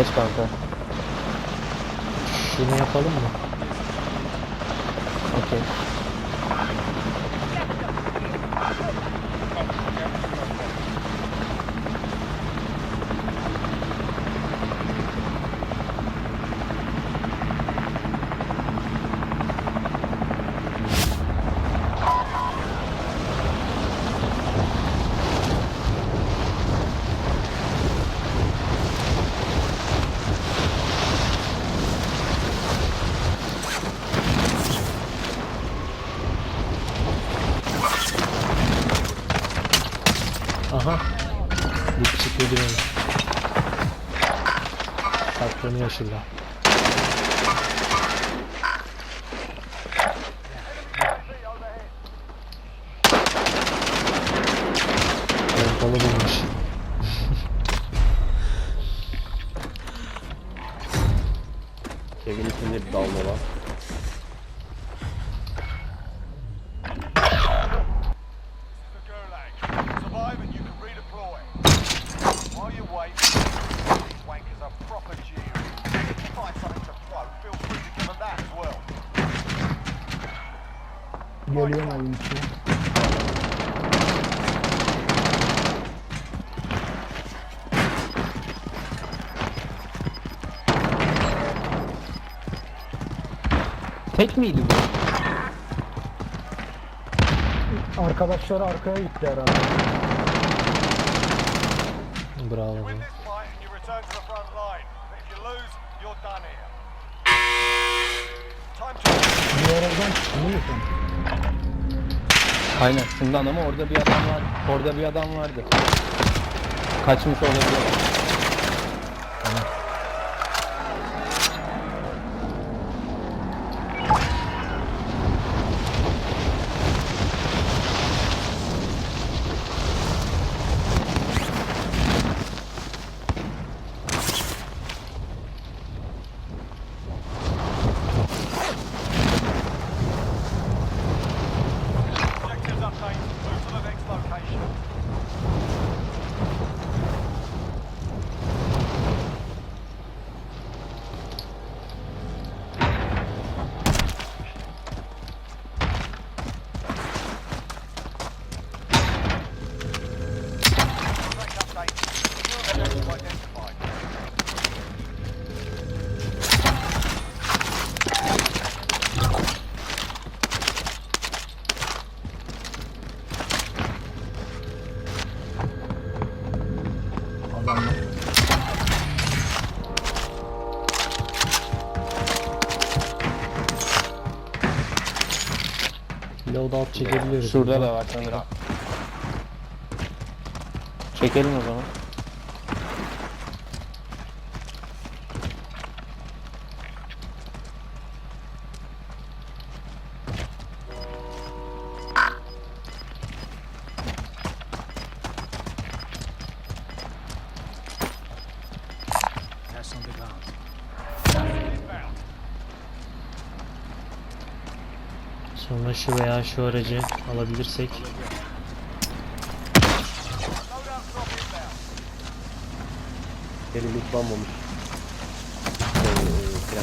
Seç kanka. Şunu yapalım mı? Aha. Bir çıkıyor benim. Saklanıyor şurada. Geliyorum evin içine. Tek miydi bu? Arkadaşları arkaya gitti herhalde. Bravo. To... Diğer evden çıktı değil mi? Aynen şundan ama orada bir adam var. Orada bir adam vardı. Kaçmış olabilir. Loadout çekebiliyoruz. Şurada da var sanırım. Çekelim o zaman. Şu veya şu aracı alabilirsek. Geri lootlanmamış. Ee, silah.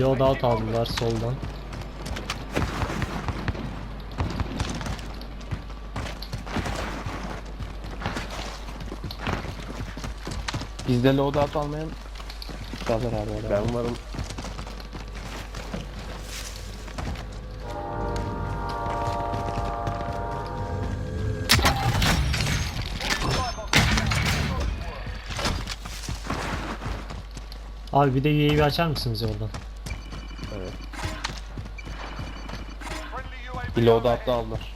Loadout aldılar soldan. Bizde loadout almayan Kalır abi orada. Ben umarım Abi bir de UAV açar mısınız oradan? evet. Bir loadout da aldılar.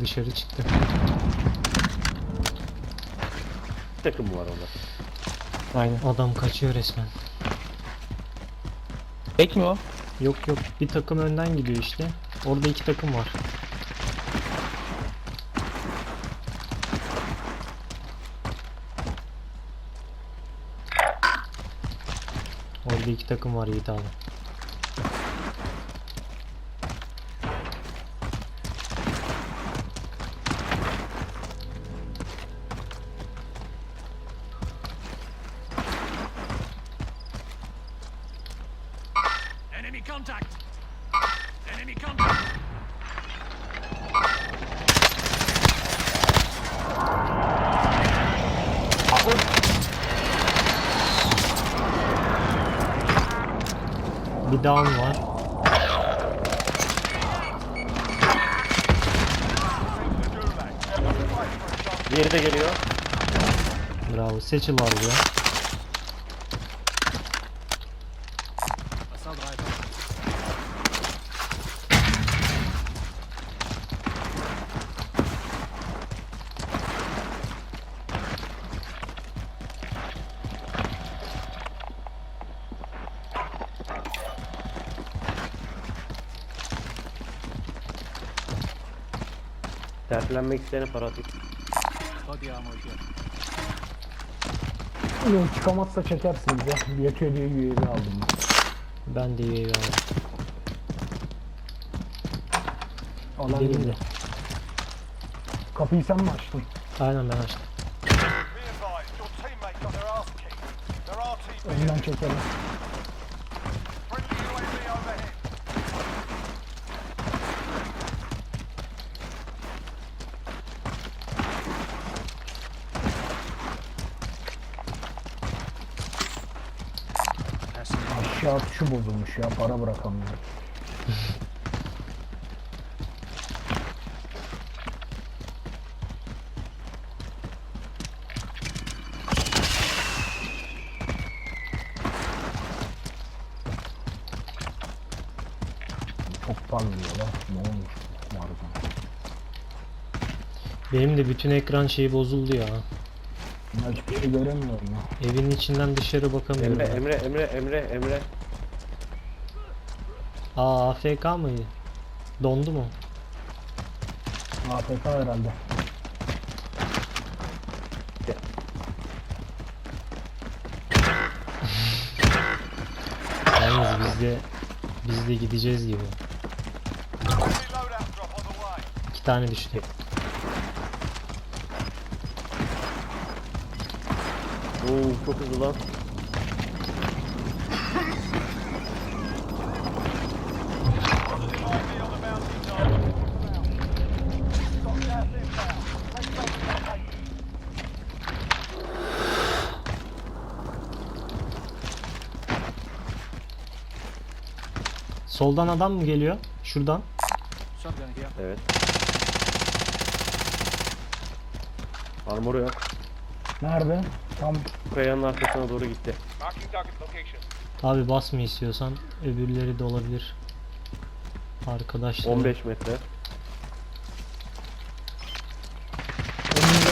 Dışarı çıktı. Takım mı var orada? Aynen. Adam kaçıyor resmen. Tek mi o? Yok yok bir takım önden gidiyor işte. Orada iki takım var. Orada iki takım var Yiğit abi. Contact! Enemy contact! Bir down var. Diğeri de geliyor. Bravo. Seçil var ya. Terfilenmek isteyene para atayım. Yok çıkamazsa çekersiniz ya. Yetiyor diye UAV aldım ben. Ben de UAV aldım. Alan geliyor. de. Kapıyı sen mi açtın? Aynen ben açtım. Be advised, your teammate got their ass kicked. Their RTB Önden çekelim. friendly UAV overhead. Aşağı tuşu bozulmuş ya. Para bırakamıyorum. Çok parlıyor lan. Ne olmuş? Harbiden. Benim de bütün ekran şeyi bozuldu ya. Ben hiçbir şey göremiyorum ya. Evin içinden dışarı bakamıyorum. Emre, ben. Emre, Emre, Emre, Emre. Aa AFK mıydı? Dondu mu? AFK herhalde. Yalnız biz de biz de gideceğiz gibi. İki tane düştü. Oo, çok hızlı lan. Positive ID on the mountain target. Got gas inbound. Take safe location. Soldan adam mı geliyor? Şuradan. Evet. Armoru yok. Nerede? Tam Kayanın arkasına doğru gitti. Abi basma istiyorsan. Öbürleri de olabilir. Arkadaşlar. 15 metre. önünde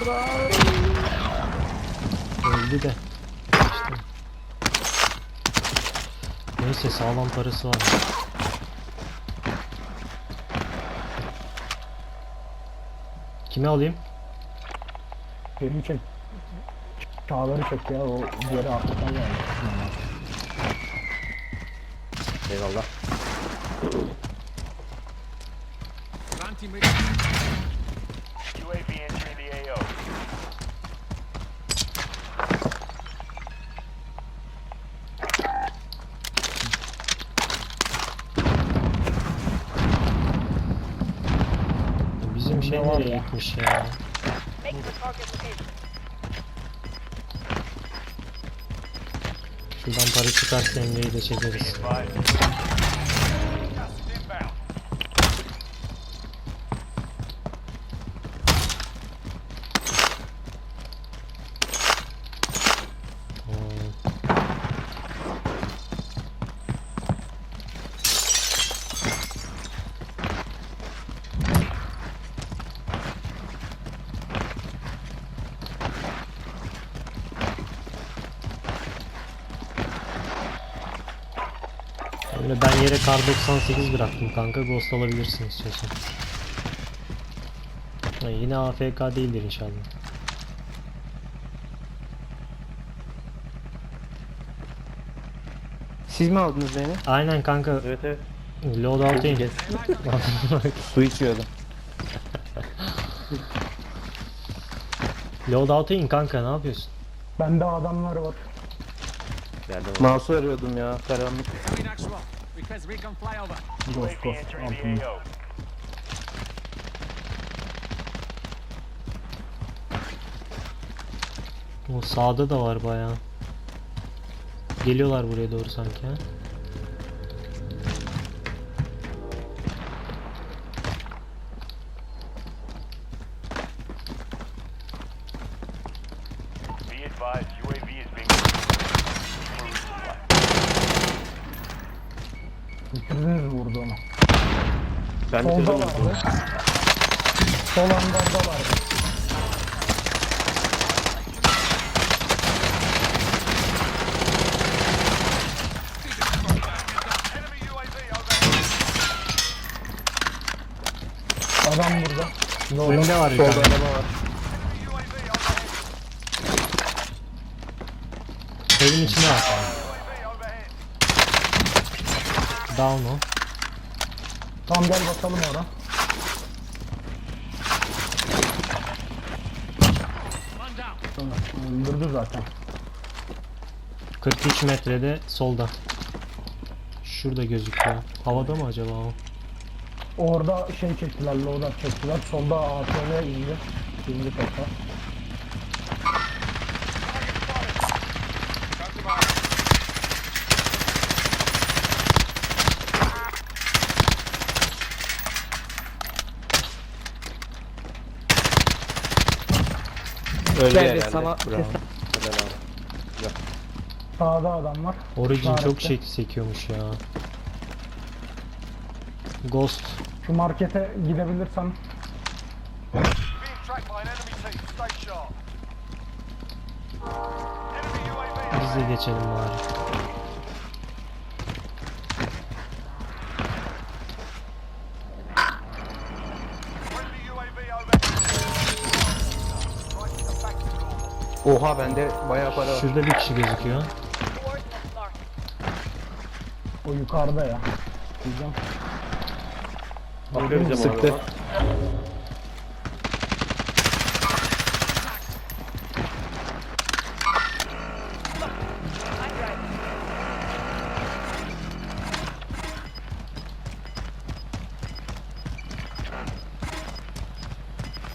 vuran. Öldü de. Neyse sağlam parası var. Kimi alayım? Geri çek. Çağları çek ya. O diğeri arkadan geldi. Eyvallah. UAV var nereye ya. gitmiş ya? Şuradan para çıkarsa Emre'yi de çekeriz. Böyle ben yere kar 98 bıraktım kanka. Ghost alabilirsin istiyorsan. Ha, yine AFK değildir inşallah. Siz mi aldınız beni? Aynen kanka. Evet evet. Loadout'a in. Su içiyordum. Loadout'a in kanka ne yapıyorsun? Bende adamlar var. Geldim. Mouse'u arıyordum ya. Karanlık. Request recon flyover. Ghost altında. O sağda da var bayağı. Geliyorlar buraya doğru sanki ha. Burada. Önünde var bir Solda tane. araba var. Evin içinde var. Down o. Tamam gel bakalım ona. Down. Öldürdü zaten. 43 metrede solda. Şurada gözüküyor. Havada mı acaba o? Orada şey çektiler, loadout çektiler. Solda ATV indi. İndi kata. Öldü Geldi, herhalde. sana Bravo. Helal abi. Sağda adam var. Origin çok İşaretle. şey sekiyormuş ya. Ghost. Şu markete gidebilirsem Biz de geçelim bari. Oha bende bayağı para var. Şurada bir kişi gözüküyor. o yukarıda ya. Diyeceğim. Bakıyor bize Sıktı.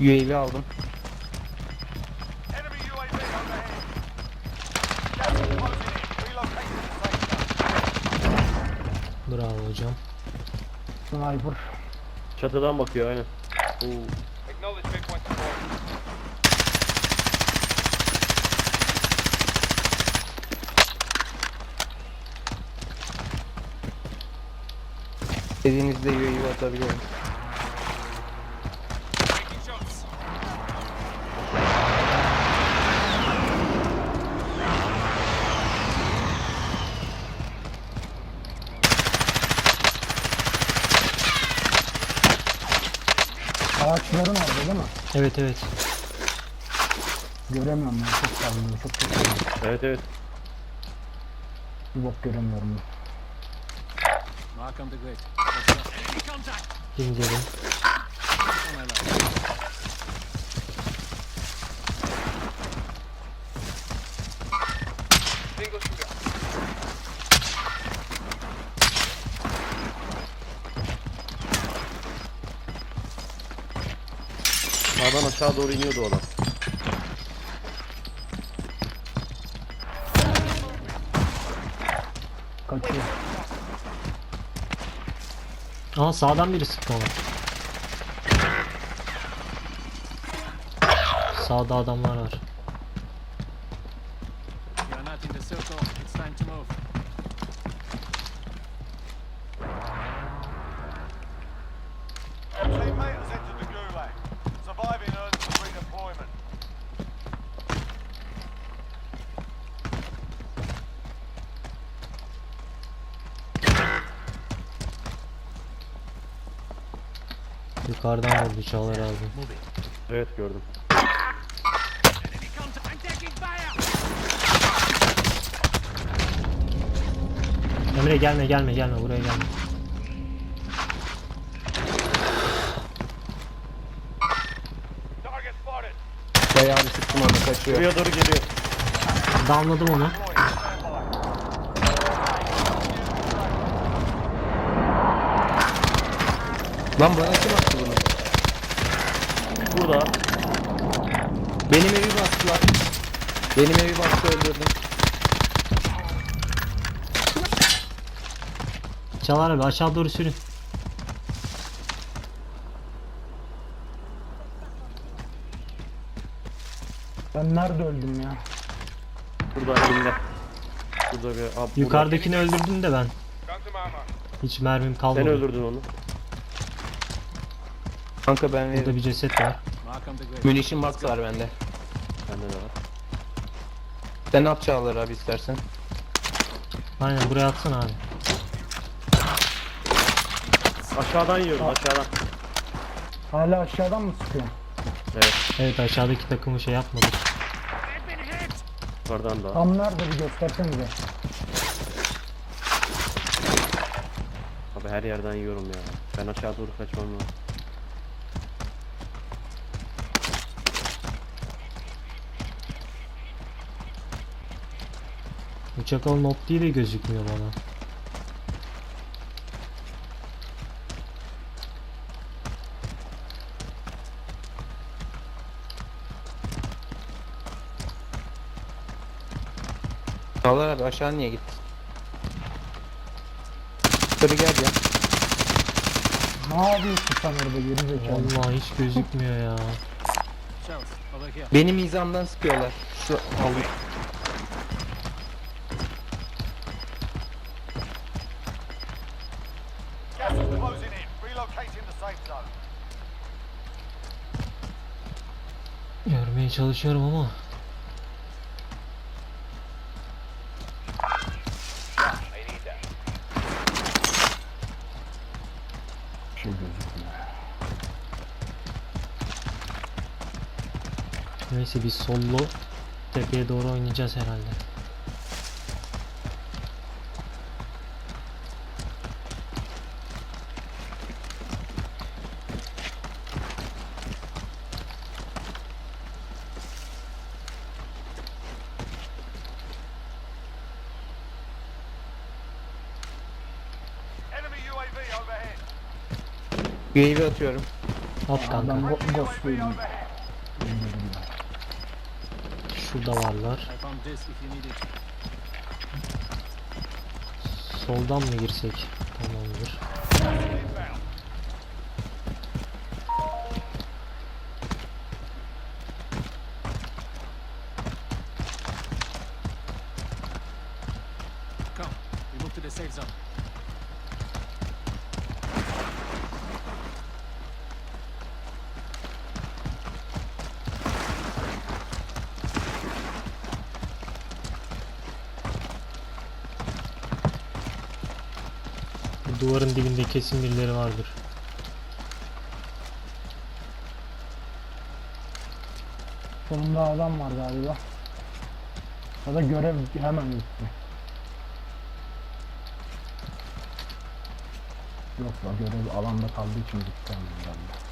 UAV aldım. Bravo hocam. Sniper. Çatıdan bakıyor aynen. Oo. Acknowledge midpoint support. Dediğinizde UAV atabiliyorum. Değil mi? Evet evet. Göremiyorum ya. Çok sallıyor. Çok çok sallıyor. Evet evet. Bir bok göremiyorum. ben. Mark on the grid. Let's go. Enemy contact. İncelim. On my left. Sağdan aşağı doğru iniyordu o adam. Kaçıyor. Aa sağdan biri sıktı ona. Sağda adamlar var. You're not in the circle. It's time to move. Yukarıdan vurdu Çağlar abi. Evet gördüm. Emre gelme gelme gelme buraya gelme. Target spotted. Bey abi sıktım onu kaçıyor. Buraya doğru geliyor. Downladım onu. Lan bana kim attı bunu? Burada. Benim evi bastılar. Benim evi bastı öldürdüm. Çağlar abi aşağı doğru sürün. Ben nerede öldüm ya? Burada elimde. Burada bir... Abi. Yukarıdakini öldürdüm de ben. Hiç mermim kalmadı. Sen öldürdün onu. Kanka ben Burada veririm. bir ceset var. Munition box var bende. Bende de var. Sen at Çağlar abi istersen. Aynen buraya atsana abi. Aşağıdan yiyorum aşağıdan. Hala aşağıdan mı sıkıyor? Evet. Evet aşağıdaki takımı şey yapmadı. They've been hit. Yukarıdan da. Tam nerede bir göstersenize. Abi her yerden yiyorum ya. Ben aşağı doğru kaçmam lazım. Bu çakalın optiği de gözükmüyor bana. Çağlar abi aşağı niye gittin? Yukarı gel ya. Ne yapıyorsun sen orada geri zekalı? Vallahi hiç gözükmüyor ya. Benim hizamdan sıkıyorlar. Şu al. Görmeye çalışıyorum ama. Neyse biz sollu tepeye doğru oynayacağız herhalde. Enemy UAV overhead. UAV atıyorum. At kanka. Ben ghostluyorum. Overhead. Şurada varlar. Soldan mı girsek? Tamamdır. Bu duvarın dibinde kesin birileri vardır. Sonunda adam var galiba. Ya da görev hemen bitti. Yok la görev alanda kaldığı için bitti herhalde.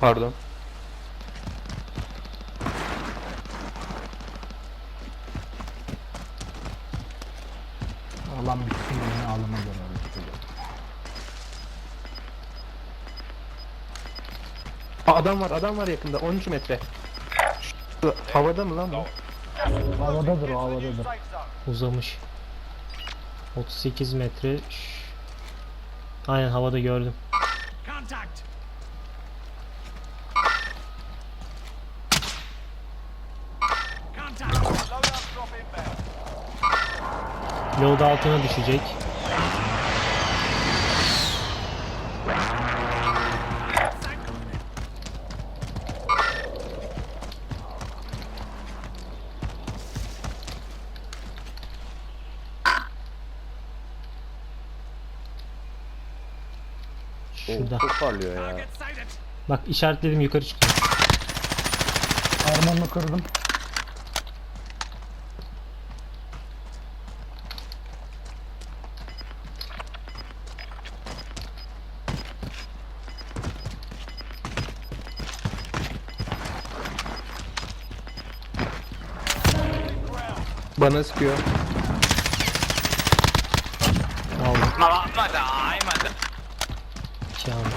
Pardon. Alan bitsin yine alana göre. Aa, adam var adam var yakında 13 metre. Havada mı lan bu? Havadadır o havadadır. Uzamış. 38 metre. Şş. Aynen havada gördüm. Load altına düşecek. Şurada. çok parlıyor ya. Bak işaretledim yukarı çıkıyor. Armanını kırdım. Bana sıkıyor. Aldım. İki aldım.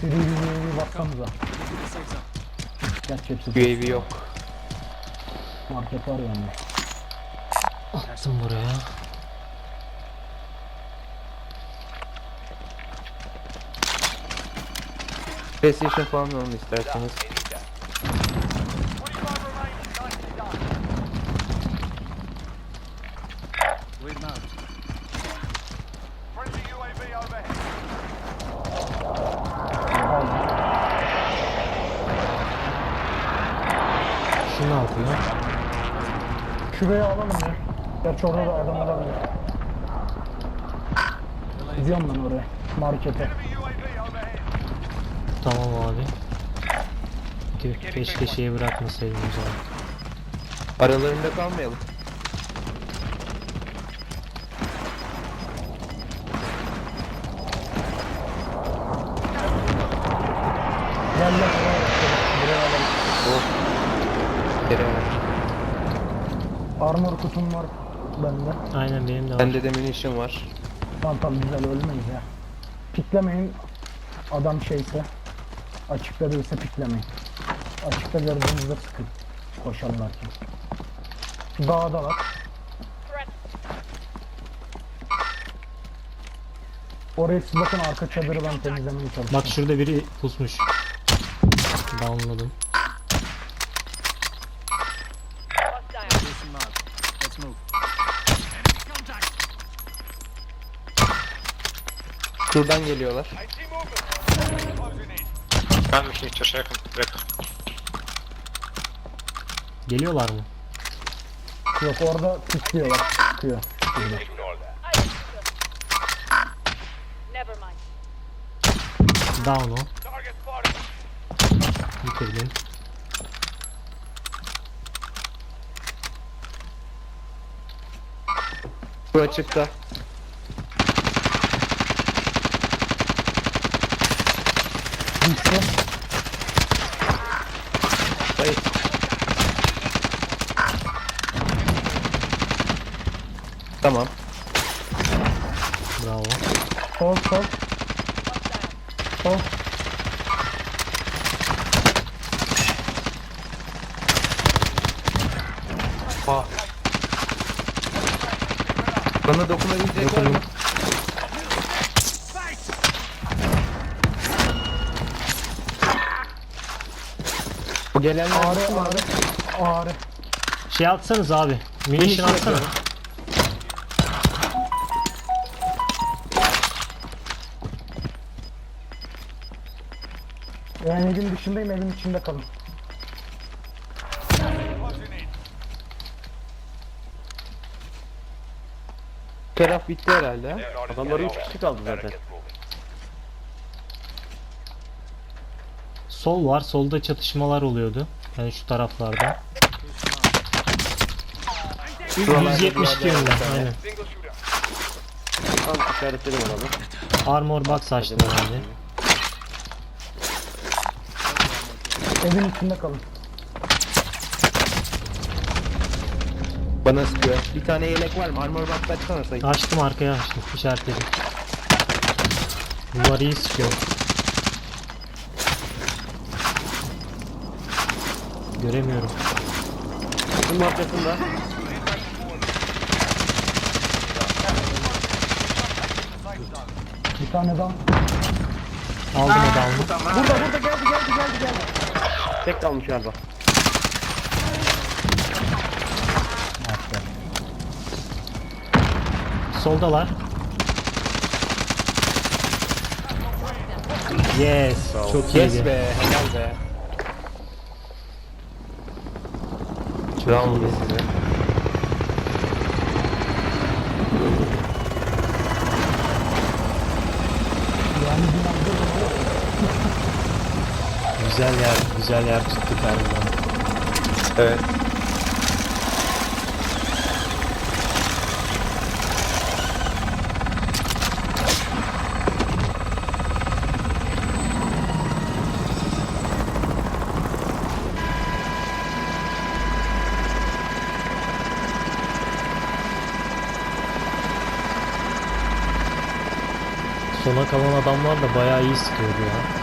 Seri bir bir baksanıza. The safe zone. Gerçi hepsi UAV yok. market var yani. Attım buraya. PlayStation falan alın isterseniz. 25 remaining. Nicely done. Wait now. Friendly UAV overhead. Şu ne yapıyor? Şuraya alalım ya. Gerçi orada da adam olabilir. Gidiyorum ben oraya. Markete. Enemy UAV overhead. Tamam abi. Ke- Keşke şeyi bırakmasaydım o zaman. Aralarında kalmayalım. Gel. Geri ver. Armor kutum var bende. Aynen benim de var. Bende de munition var. Tamam tamam güzel ölmeyiz ya. Piklemeyin. Adam şeyse. Açıkta değilse piklemeyin. Açıkta gördüğünüzde sıkın. Koşarlarken. Şu Dağda var. Oraya siz bakın arka çadırı ben temizlemeye çalışıyorum. Bak şurada biri pusmuş. Downladım. Location marked. Let's move. Enemy contact! Şuradan geliyorlar. AT movement. Closing in. Geliyorlar mı? Yok orada. Şurada. Never mind. Down o. Bitirdim. Bu açıkta. Düştü. Hayır. Tamam. Bravo. Sol sol. Sol. Bana dokunabilecek var mı? Bu gelenler Ağrı ağrı. Ağrı. Şey atsanız abi. Munition Munition atsana. Yani evin dışındayım evin içinde kalın. Taraf bitti herhalde. ha? Adamlar 3 kişi kaldı zaten. Sol var. Solda çatışmalar oluyordu. Yani şu taraflarda. Şuralarda bir 172 yerde var yönde. Aynen. Tam işaretledim adamı. Armor box açtım herhalde. Evin içinde kalın. Bana sıkıyor. Bir tane yelek var mı? Armor box açsana sayı. Açtım arkaya açtım. İşaretledim. Bunlar iyi sıkıyor. Göremiyorum. Bunun arkasında. Bir tane daha. Aldım adamı. Burada burada geldi geldi geldi geldi. Tek kalmış galiba. Soldalar. Yes. Çok Yes iyiydi. be helal be. Çok iyiydi. Yani binamda Güzel yer, güzel yer tuttuk harbiden. Evet. Sona kalan adamlar da bayağı iyi sıkıyordu ya.